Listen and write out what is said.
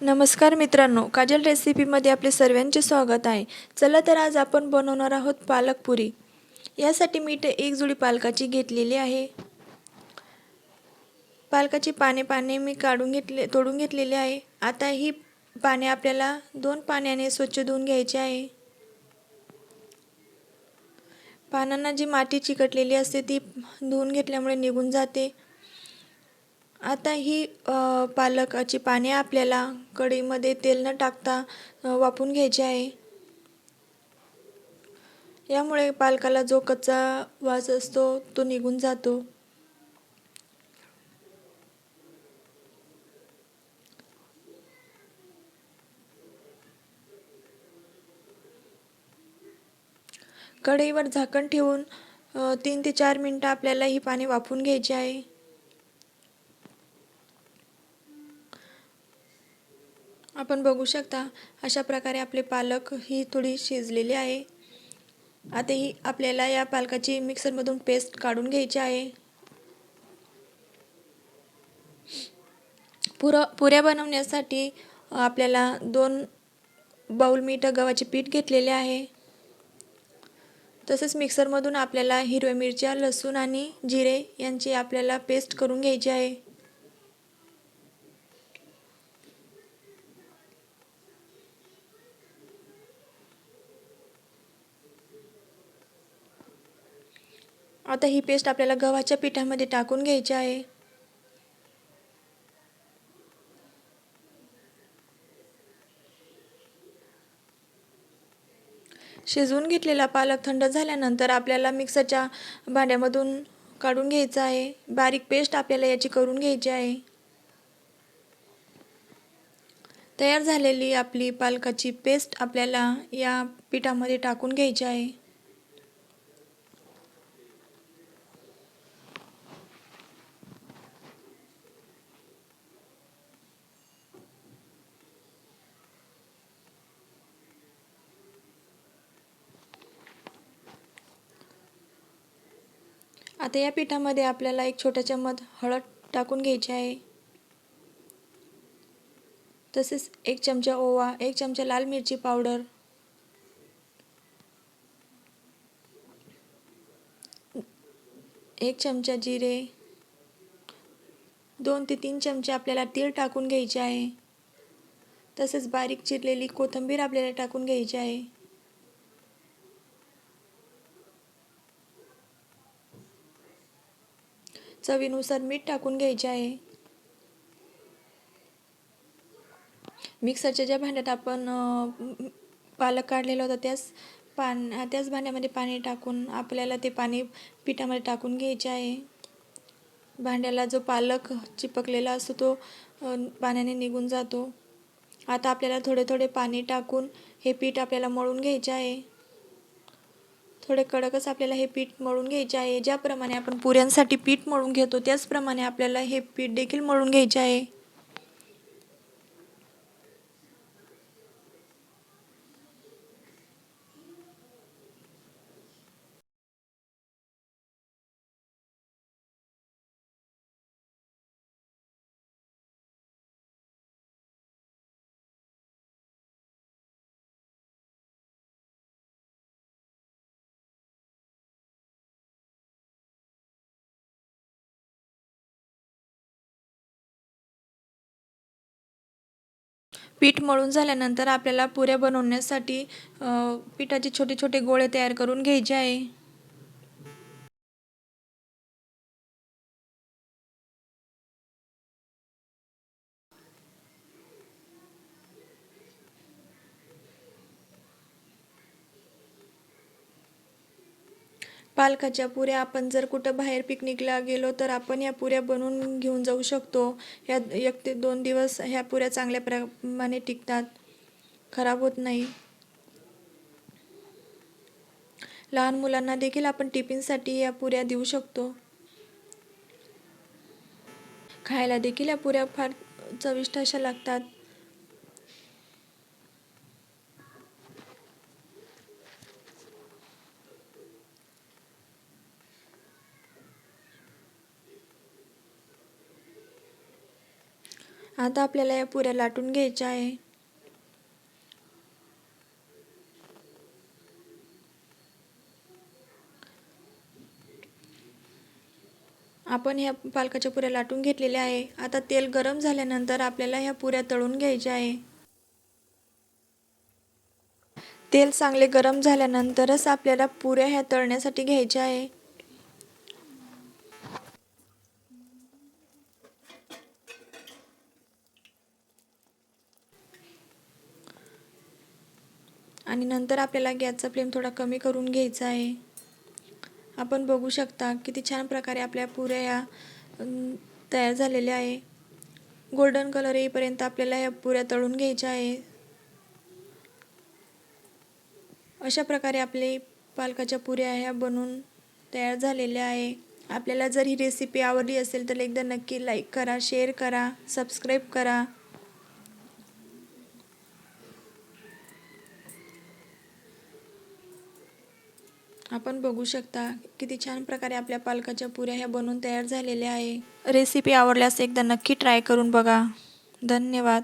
नमस्कार मित्रांनो काजल रेसिपीमध्ये आपले सर्वांचे स्वागत आहे. चला तर आज आपण बनवणार आहोत पालक पुरी. यासाठी मी इथे एक जुडी पालकाची घेतलेली आहे. पालकाची पाने पाने मी काढून घेतले तोडून घेतलेले आहे. आता ही पाने आपल्याला दोन पाण्याने स्वच्छ धुवून घ्यायची आहे. पानांना जी माती चिकटलेली असते ती धुवून घेतल्यामुळे निघून जाते. आता ही पालकाची पाने आपल्याला कढईमध्ये तेल न टाकता वापून घ्यायचे घ्यायची आहे. यामुळे पालकाला जो कच्चा वास असतो तो निघून जातो. कढईवर झाकण ठेवून तीन ते चार मिनटं आपल्याला ही पाने वाफून घ्यायची आहे. आपण बघू शकता अशा प्रकारे आपले पालक ही थोडी शिजलेली आहे. आता ही आपल्याला या पालकाची मिक्सरमधून पेस्ट काढून घ्यायची आहे. पुरं पुऱ्या बनवण्यासाठी आपल्याला दोन बाऊल मीठ गव्हाचे पीठ घेतलेले आहे. तसेच मिक्सरमधून आपल्याला हिरव्या मिरच्या लसूण आणि जिरे यांची आपल्याला पेस्ट करून घ्यायची आहे. आता ही पेस्ट आपल्याला गव्हाच्या पिठामध्ये टाकून घ्यायची आहे. शिजवून घेतलेला पालक थंड झाल्यानंतर आपल्याला मिक्सरच्या भांड्यामधून काढून घ्यायचा आहे. बारीक पेस्ट आपल्याला याची करून घ्यायची आहे. तयार झालेली आपली पालकाची पेस्ट आपल्याला या पिठामध्ये टाकून घ्यायची आहे. आता या पिठामध्ये आपल्याला एक छोटा चम्मच हळद टाकून घ्यायची आहे. तसेच एक चमचा ओवा एक चमचा लाल मिरची पावडर एक चमचा जिरे दोन ते तीन चमचे आपल्याला तीळ टाकून घ्यायचे आहे. तसेच बारीक चिरलेली कोथिंबीर आपल्याला टाकून घ्यायची आहे. चवीनुसार मीठ टाकून घ्यायचे आहे. मिक्सरच्या ज्या भांड्यात आपण पालक काढलेला होता त्याच पान त्याच भांड्यामध्ये पाणी टाकून आपल्याला ते पाणी पिठामध्ये टाकून घ्यायचे आहे. भांड्याला जो पालक चिपकलेला असतो तो पाण्याने निघून जातो. आता आपल्याला थोडे थोडे पाणी टाकून हे पीठ आपल्याला मळून घ्यायचे आहे. थोडे कडकच आपल्याला हे पीठ मळून घ्यायचे आहे. ज्याप्रमाणे आपण पुऱ्यांसाठी पीठ मळून घेतो त्याचप्रमाणे आपल्याला हे पीठ देखील मळून घ्यायचे आहे. पीठ मळून झाल्यानंतर आपल्याला पुऱ्या बनवण्यासाठी पिठाचे छोटे छोटे गोळे तयार करून घ्यायचे आहे. पालकाच्या पुऱ्या. आपण जर कुठं बाहेर पिकनिकला गेलो तर आपण या पुऱ्या बनवून घेऊन जाऊ शकतो. ह्या एक ते दोन दिवस ह्या पुऱ्या चांगल्या प्रमाणे टिकतात. खराब होत नाही. लहान मुलांना देखील आपण टिफिनसाठी या पुऱ्या देऊ शकतो. खायला देखील या पुऱ्या फार चविष्ट अशा लागतात. आता आपल्याला या पुऱ्या लाटून घ्यायच्या आहे. आपण ह्या पालकाच्या पुऱ्या लाटून घेतलेल्या आहे. आता तेल गरम झाल्यानंतर आपल्याला ह्या पुऱ्या तळून घ्यायच्या आहे. तेल चांगले गरम झाल्यानंतरच आपल्याला पुऱ्या ह्या तळण्यासाठी घ्यायच्या आहे. आणि नंतर आपल्याला गॅसचा फ्लेम थोडा कमी करून घ्यायचा आहे. आपण बघू शकता किती छान प्रकारे आपल्या पुऱ्या या तयार झालेल्या आहे. गोल्डन कलर येईपर्यंत आपल्याला या पुऱ्या तळून घ्यायच्या आहे. अशा प्रकारे आपले पालकाच्या पुऱ्या ह्या बनवून तयार झालेल्या आहे. आपल्याला जर ही रेसिपी आवडली असेल तर एकदा नक्की लाईक करा शेअर करा सबस्क्राईब करा. आपण बघू शकता किती छान प्रकारे आपल्या पालकाच्या पुऱ्या ह्या बनवून तयार झालेल्या आहे. रेसिपी आवडल्यास एकदा नक्की ट्राय करून बघा. धन्यवाद.